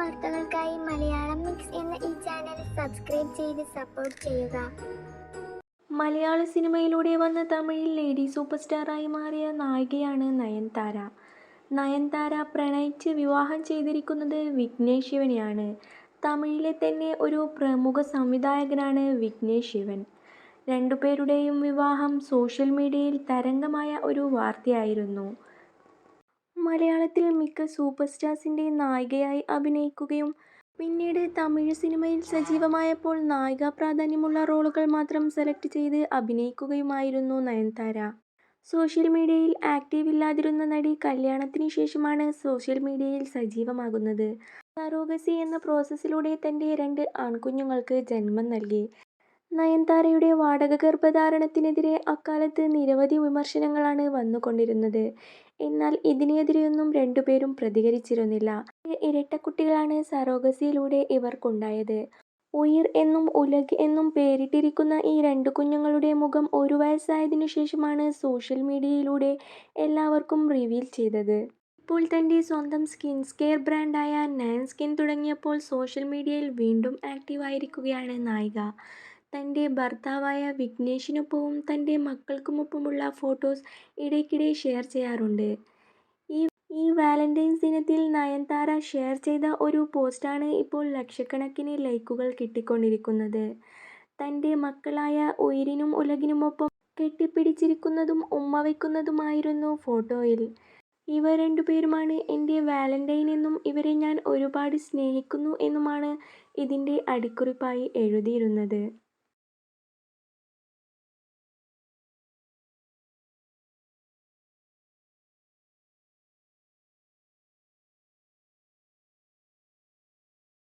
വാർത്തകൾക്കായി മലയാളം മിക്സ് എന്ന ഈ ചാനൽ സബ്സ്ക്രൈബ് ചെയ്ത് സപ്പോർട്ട് ചെയ്യുക. മലയാള സിനിമയിലൂടെ വന്ന തമിഴിൽ ലേഡി സൂപ്പർ സ്റ്റാറായി മാറിയ നായികയാണ് നയൻതാര. നയൻതാര പ്രണയിച്ച് വിവാഹം ചെയ്തിരിക്കുന്നത് വിഘ്നേഷ് ശിവനെയാണ്. തമിഴിലെ തന്നെ ഒരു പ്രമുഖ സംവിധായകനാണ് വിഘ്നേഷ് ശിവൻ. രണ്ടുപേരുടെയും വിവാഹം സോഷ്യൽ മീഡിയയിൽ തരംഗമായ ഒരു വാർത്തയായിരുന്നു. മലയാളത്തിൽ മിക്ക സൂപ്പർ സ്റ്റാർസിന്റെ നായികയായി അഭിനയിക്കുകയും പിന്നീട് തമിഴ് സിനിമയിൽ സജീവമായപ്പോൾ നായിക പ്രാധാന്യമുള്ള റോളുകൾ മാത്രം സെലക്ട് ചെയ്ത് അഭിനയിക്കുകയുമായിരുന്നു നയൻതാര. സോഷ്യൽ മീഡിയയിൽ ആക്റ്റീവ് ഇല്ലാതിരുന്ന നടി കല്യാണത്തിന് ശേഷമാണ് സോഷ്യൽ മീഡിയയിൽ സജീവമാകുന്നത്. സറോഗസി എന്ന പ്രോസസ്സിലൂടെ തന്റെ രണ്ട് ആൺകുഞ്ഞുങ്ങൾക്ക് ജന്മം നൽകി. നയൻതാരയുടെ വാടക ഗർഭധാരണത്തിനെതിരെ അക്കാലത്ത് നിരവധി വിമർശനങ്ങളാണ് വന്നുകൊണ്ടിരുന്നത്. എന്നാൽ ഇതിനെതിരെയൊന്നും രണ്ടുപേരും പ്രതികരിച്ചിരുന്നില്ല. ഇരട്ടക്കുട്ടികളാണ് സറോഗസിയിലൂടെ ഇവർക്കുണ്ടായത്. ഉയിർ എന്നും ഉലഗ് എന്നും പേരിട്ടിരിക്കുന്ന ഈ രണ്ട് കുഞ്ഞുങ്ങളുടെ മുഖം ഒരു വയസ്സായതിനു ശേഷമാണ് സോഷ്യൽ മീഡിയയിലൂടെ എല്ലാവർക്കും റിവീൽ ചെയ്തത്. ഇപ്പോൾ തന്റെ സ്വന്തം സ്കിൻ കെയർ ബ്രാൻഡായ നയൻ സ്കിൻ തുടങ്ങിയപ്പോൾ സോഷ്യൽ മീഡിയയിൽ വീണ്ടും ആക്റ്റീവായിരിക്കുകയാണ് നായിക. തന്റെ ഭർത്താവായ വിഘ്നേഷിനൊപ്പവും തന്റെ മക്കൾക്കുമൊപ്പമുള്ള ഫോട്ടോസ് ഇടയ്ക്കിടെ ഷെയർ ചെയ്യാറുണ്ട്. ഈ ഈ വാലന്റൈൻസ് ദിനത്തിൽ നയൻതാര ഷെയർ ചെയ്ത ഒരു പോസ്റ്റാണ് ഇപ്പോൾ ലക്ഷക്കണക്കിന് ലൈക്കുകൾ കിട്ടിക്കൊണ്ടിരിക്കുന്നത്. തന്റെ മക്കളായ ഉയിരിനും ഉലകിനുമൊപ്പം കെട്ടിപ്പിടിച്ചിരിക്കുന്നതും ഉമ്മ വയ്ക്കുന്നതുമായിരുന്നു ഫോട്ടോയിൽ. ഇവർ രണ്ടുപേരുമാണ് എന്റെ വാലന്റൈൻ എന്നും ഇവരെ ഞാൻ ഒരുപാട് സ്നേഹിക്കുന്നു എന്നുമാണ് ഇതിന്റെ അടിക്കുറിപ്പായി എഴുതിയിരുന്നത്.